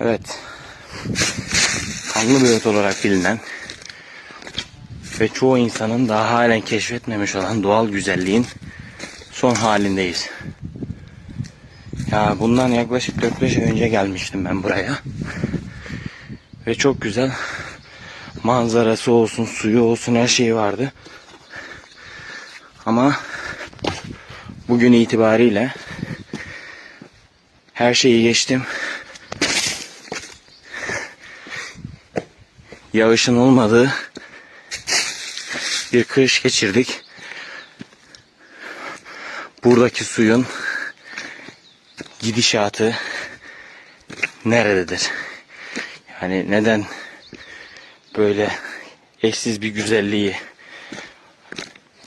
Evet. Kanlı bir olarak bilinen ve çoğu insanın daha halen keşfetmemiş olan doğal güzelliğin son halindeyiz. Ya bundan yaklaşık 4-5 ay önce gelmiştim ben buraya. Ve çok güzel manzarası olsun, suyu olsun her şeyi vardı. Ama bugün itibariyle her şeyi geçtim. Yağışın olmadığı bir kış geçirdik. Buradaki suyun gidişatı nerededir? Yani neden böyle eşsiz bir güzelliği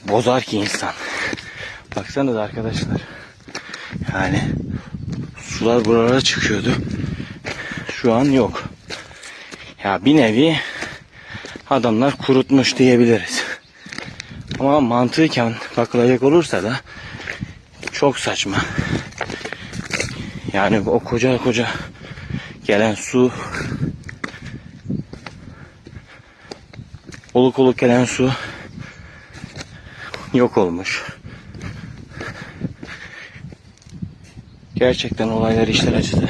bozar ki insan? Baksanıza arkadaşlar. Yani sular buralara çıkıyordu. Şu an yok. Ya bir nevi adamlar kurutmuş diyebiliriz. Ama mantıken bakılacak olursa da çok saçma. Yani o koca koca gelen su oluk oluk gelen su yok olmuş. Gerçekten olaylar işler acıdı.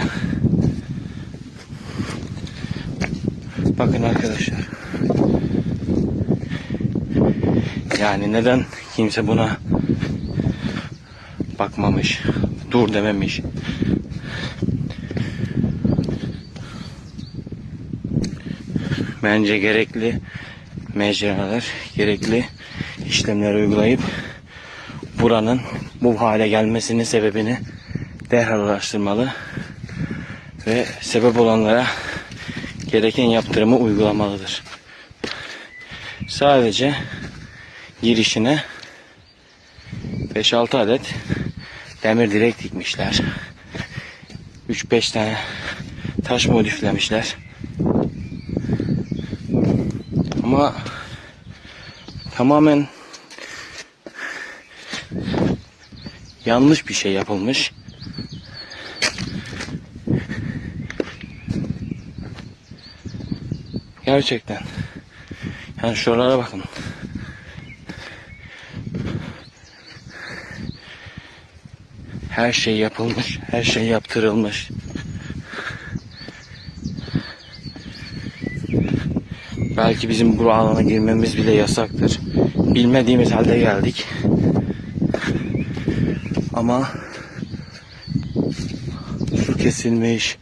Bakın arkadaşlar. Yani neden kimse buna bakmamış, dur dememiş. Bence gerekli mecralar, gerekli işlemler uygulayıp buranın bu hale gelmesinin sebebini derhal araştırmalı ve sebep olanlara gereken yaptırımı uygulamalıdır. Sadece girişine 5-6 adet demir direk dikmişler. 3-5 tane taş modiflemişler. Ama tamamen yanlış bir şey yapılmış. Gerçekten. Yani şuralara bakın. Her şey yapılmış, her şey yaptırılmış. Belki bizim bu alana girmemiz bile yasaktır. Bilmediğimiz halde geldik. Ama su kesilmiş,